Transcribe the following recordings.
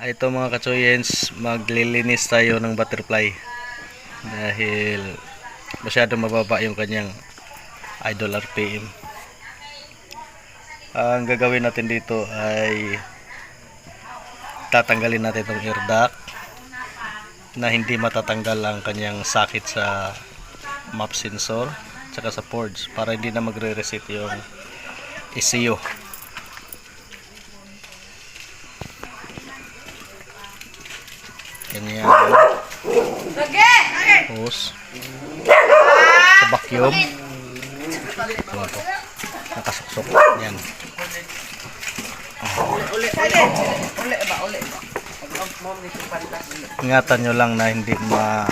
Ah, Ito mga kachoyens, maglilinis tayo ng butterfly. Dahil masyado mababa yung kanyang idol RPM. Ang gagawin natin dito ay tatanggalin natin itong air duct na hindi matatanggal ang kanyang sakit sa map sensor tsaka sa ports para hindi na magre-reset yung ECU. Hose. Sa vacuum. Ano to? Nakasuksok. Yan. Ingatan nyo lang na hindi ma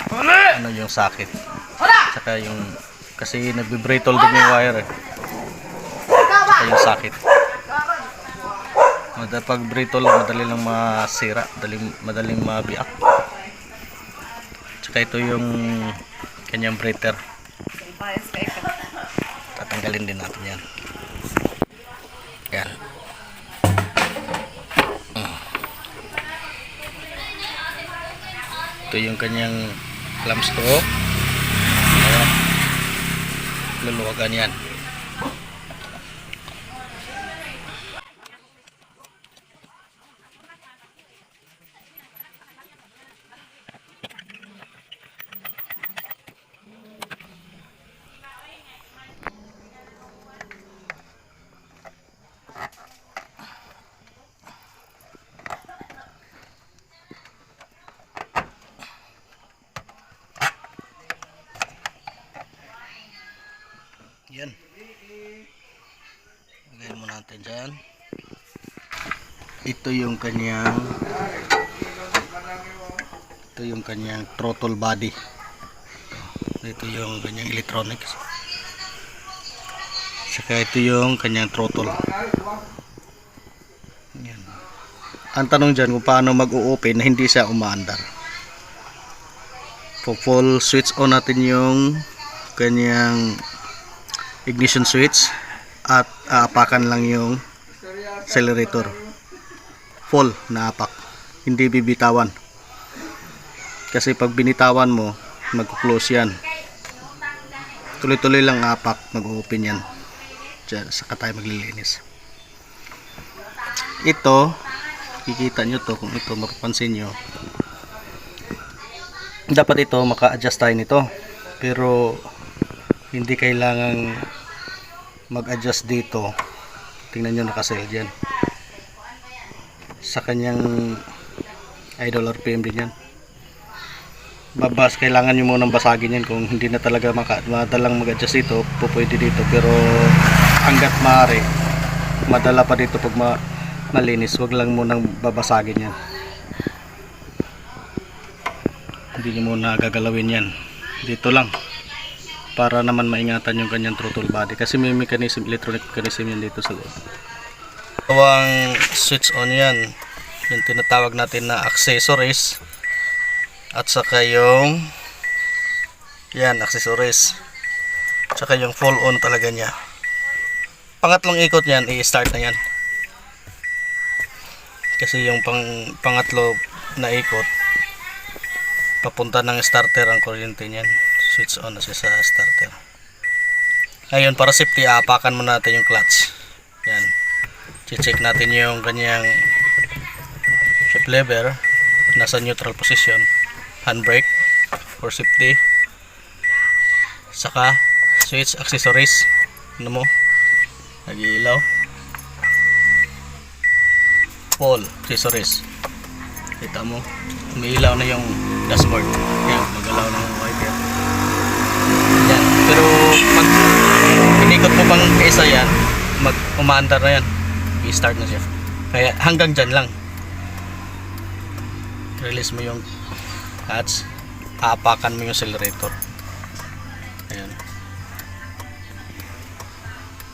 ano yung sakit. Tsaka yung kasi nagbe-brittle din yung wire eh. Yung sakit. Pag brittle madali lang masira, madaling madaling mabiak. Tsaka ito yung kanyang breather. Tatanggalin din natin yan. Yan. Ito yung kanyang clamp stroke. Ayan. Luluwagan. Yan. Dyan. Ito yung kanyang ito yung kanyang throttle body. Ito yung kanyang electronics. Saka ito yung kanyang throttle. Yan. Ang tanong dyan kung paano mag-o-open na hindi siya umaandar. Po full switch on natin yung kanyang ignition switch at aapakan lang yung accelerator. Full na apak. Hindi bibitawan. Kasi pag binitawan mo mag-close yan. Tuloy-tuloy lang apak mag-open yan. Diyan, saka tayo maglilinis. Ito kikita nyo to kung ito mapapansin nyo. Dapat ito maka-adjust tayo nito. Pero hindi kailangang mag-adjust dito. Tingnan nyo nakasale dyan. Sa kanyang idol RPM din yan babas kailangan nyo munang basagin yan. Kung hindi na talaga madalang mag-adjust dito po pwede dito. Pero hanggat maaari madala pa dito pag ma, malinis wag lang munang babasagin yan. Hindi nyo muna gagalawin yan. Dito lang para naman maingatan yung kanyang throttle body. Kasi may mechanism, electronic mechanism yan dito sa loob. Ang switch on yan, yung tinatawag natin na accessories. At saka yung yan, accessories. Saka yung full on talaga niya. Pangatlong ikot niyan, i-start na yan. Kasi yung pang, pangatlo na ikot papunta ng starter ang kuryente niyan switch on na siya sa starter. Ngayon para safety aapakan mo natin yung clutch. Yan. Check natin yung kanyang shift lever. Nasa neutral position. Handbrake for safety. Saka switch accessories. Ano mo? Nag-iilaw. Pole accessories. Kita mo? Umiilaw na yung dashboard. Yan magalaw na yung pero pag inikot mo pang isa yan mag umaandar na yan. I-start na siya. Kaya hanggang dyan lang. Release mo yung clutch aapakan mo yung accelerator. Ayan.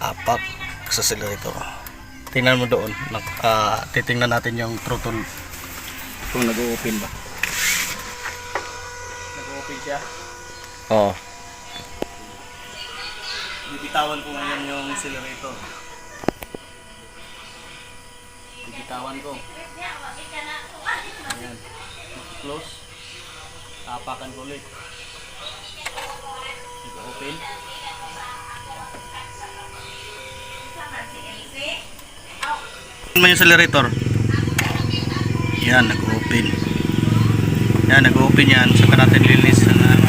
Apak sa accelerator. Tingnan mo doon. Nag, ah, titingnan natin yung throttle kung nag-open ba? Nag-open siya? Oo. Bibitawan ko ngayon yung accelerator bibitawan ko close. Tapakan ko ulit. Nag-open. Ano yung accelerator? Yan, nag-open. Yan, nag-open yan. Saka natin linis na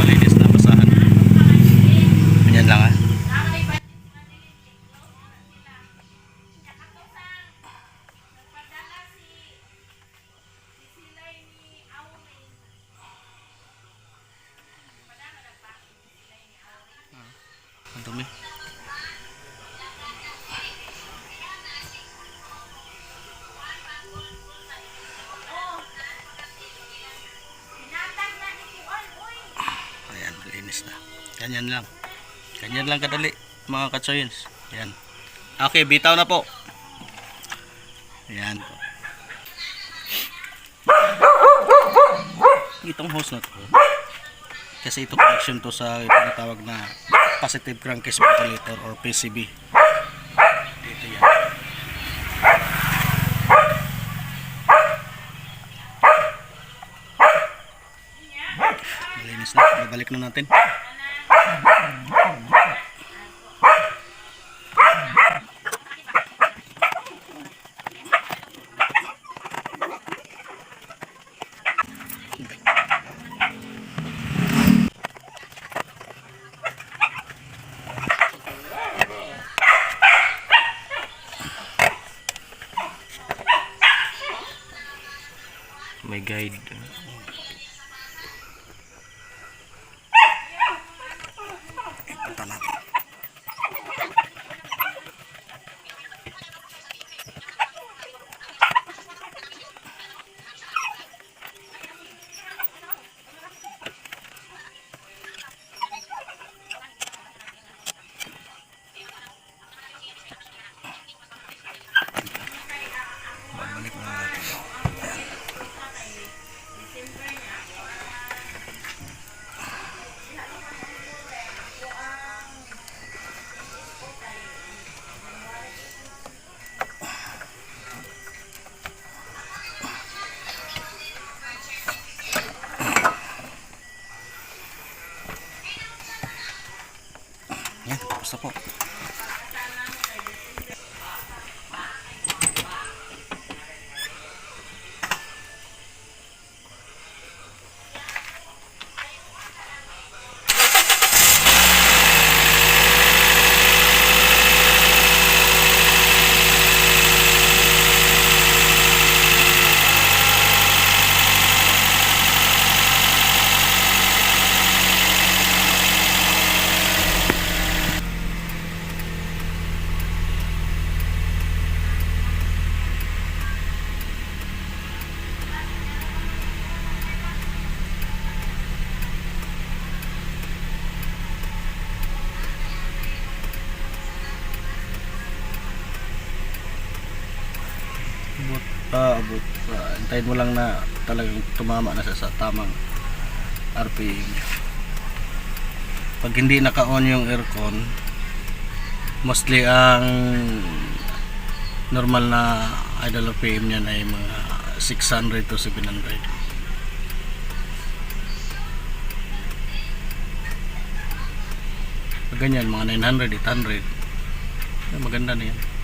Ganyan lang. Ganyan lang kadali, mga katsoyins. Ayan. Okay, bitaw na po. Ayan po. Itong hose na to. Kasi ito connection to sa tinatawag na positive crankcase ventilator or PCB. Dito yan. Malinis na. Babalik na natin. May guide. Yan, tapos na po. Abot pa, abot pa. Antayin mo lang na talagang tumama na siya sa tamang RPM. Pag hindi naka-on yung aircon, mostly ang normal na idle RPM niyan ay mga 600 to 700. Pag ganyan, mga 900, 800. Ay, maganda na yan.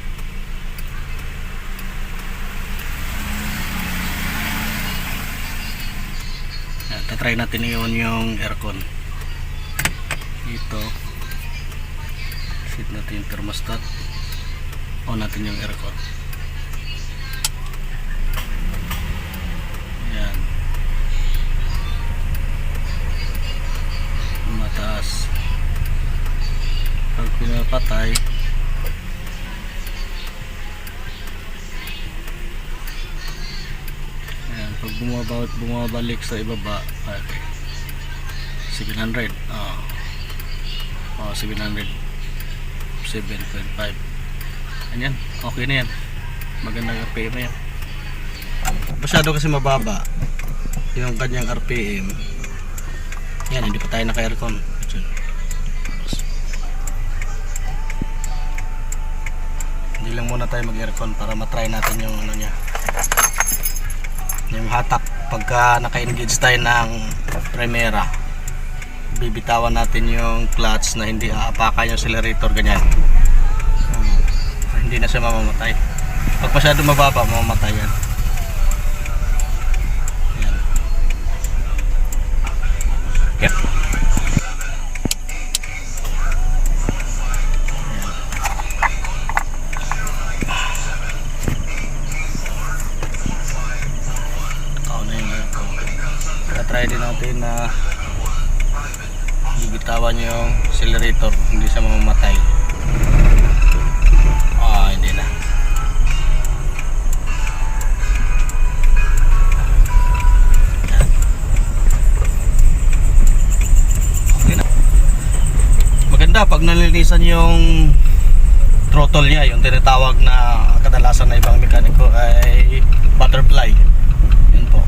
Tatry natin i-on yung aircon. Dito. Set natin yung thermostat. On natin yung aircon. Yan. Mataas. Pag pinapatay, Ayan, pag bumabawat bumabalik sa ibaba, okay. 700. Oh. Oh, 700. 7.5. Ayan, okay na yan. Magandang RPM yan. Masyado kasi mababa yung kanyang RPM. Yan, hindi pa tayo naka-aircon. Hindi lang muna tayo mag-aircon para matry natin yung ano niya. Yung hatak pagka naka-engage tayo ng Primera bibitawan natin yung clutch na hindi aapakan yung accelerator ganyan Hmm. hindi na siya mamamatay pag masyado mababa mamamatay yan yung accelerator hindi siya mamamatay. Ah oh, hindi na. Okay na maganda pag nalinisan yung throttle niya yung tinatawag na kadalasan na ibang mekaniko ay butterfly. Yun po.